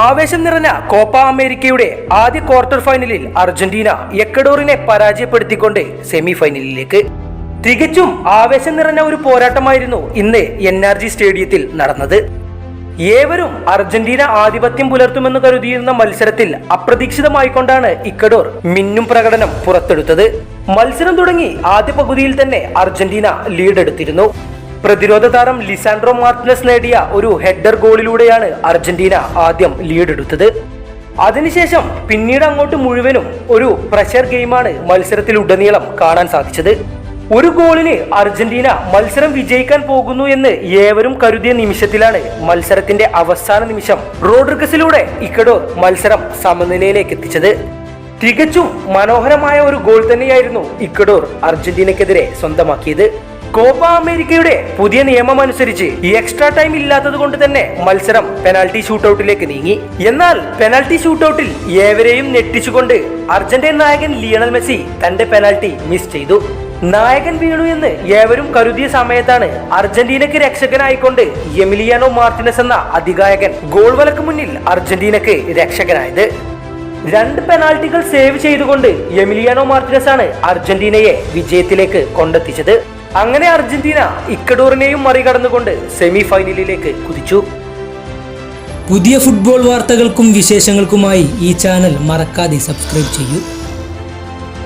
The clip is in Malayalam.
ആവേശം നിറഞ്ഞ കോപ്പ അമേരിക്കയുടെ ആദ്യ ക്വാർട്ടർ ഫൈനലിൽ അർജന്റീന എക്കഡോറിനെ പരാജയപ്പെടുത്തിക്കൊണ്ട് സെമി ഫൈനലിലേക്ക് തികച്ചും ആവേശം നിറഞ്ഞ ഒരു പോരാട്ടമായിരുന്നു ഇന്ന് എൻ ആർ ജി സ്റ്റേഡിയത്തിൽ നടന്നത്. ഏവരും അർജന്റീന ആധിപത്യം പുലർത്തുമെന്ന് കരുതിയിരുന്ന മത്സരത്തിൽ അപ്രതീക്ഷിതമായിക്കൊണ്ടാണ് ഇക്കഡോർ മിന്നും പ്രകടനം പുറത്തെടുത്തത്. മത്സരം തുടങ്ങി ആദ്യ പകുതിയിൽ തന്നെ അർജന്റീന ലീഡ് എടുത്തിരുന്നു പ്രതിരോധ താരം ലിസാൻഡ്രോ മാർട്ടിനസ് നേടിയ ഒരു ഹെഡർ ഗോളിലൂടെയാണ് അർജന്റീന ആദ്യം ലീഡെടുത്തത്. അതിനുശേഷം പിന്നീട് അങ്ങോട്ട് മുഴുവനും ഒരു പ്രഷർ ഗെയിമാണ് മത്സരത്തിൽ ഉടനീളം കാണാൻ സാധിച്ചത്. ഒരു ഗോളിന് അർജന്റീന മത്സരം വിജയിക്കാൻ പോകുന്നു എന്ന് ഏവരും കരുതിയ നിമിഷത്തിലാണ് മത്സരത്തിന്റെ അവസാന നിമിഷം റോഡ്രിഗസിലൂടെ ഇക്കഡോർ മത്സരം സമനിലയിലേക്ക് എത്തിച്ചത് തികച്ചും മനോഹരമായ ഒരു ഗോൾ തന്നെയായിരുന്നു ഇക്വഡോർ അർജന്റീനക്കെതിരെ സ്വന്തമാക്കിയത്. കോപ്പ അമേരിക്കയുടെ പുതിയ നിയമം അനുസരിച്ച് എക്സ്ട്രാ ടൈം ഇല്ലാത്തത് കൊണ്ട് തന്നെ മത്സരം പെനാൽറ്റി ഷൂട്ടൌട്ടിലേക്ക് നീങ്ങി. എന്നാൽ പെനാൽറ്റി ഷൂട്ടൌട്ടിൽ ഏവരെയും ഞെട്ടിച്ചുകൊണ്ട് അർജന്റീൻ നായകൻ ലിയണൽ മെസ്സി തന്റെ പെനാൽറ്റി മിസ് ചെയ്തു. നായകൻ വീണു എന്ന് ഏവരും കരുതിയ സമയത്താണ് അർജന്റീനക്ക് രക്ഷകനായിക്കൊണ്ട് എമിലിയാനോ മാർട്ടിനസ് എന്ന അധികായകൻ ഗോൾ വലക്ക് മുന്നിൽ അർജന്റീനക്ക് രക്ഷകനായത്. രണ്ട് പെനാൾട്ടികൾ സേവ് ചെയ്തുകൊണ്ട് എമിലിയാനോ മാർട്ടിനസ് ആണ് അർജന്റീനയെ വിജയത്തിലേക്ക് കൊണ്ടെത്തിച്ചത്. അങ്ങനെ അർജന്റീന ഇക്കഡോറിനെയും മറികടന്നുകൊണ്ട് സെമി ഫൈനലിലേക്ക് കുതിച്ചു. പുതിയ ഫുട്ബോൾ വാർത്തകൾക്കും വിശേഷങ്ങൾക്കുമായി ഈ ചാനൽ മറക്കാതെ സബ്സ്ക്രൈബ് ചെയ്യൂ.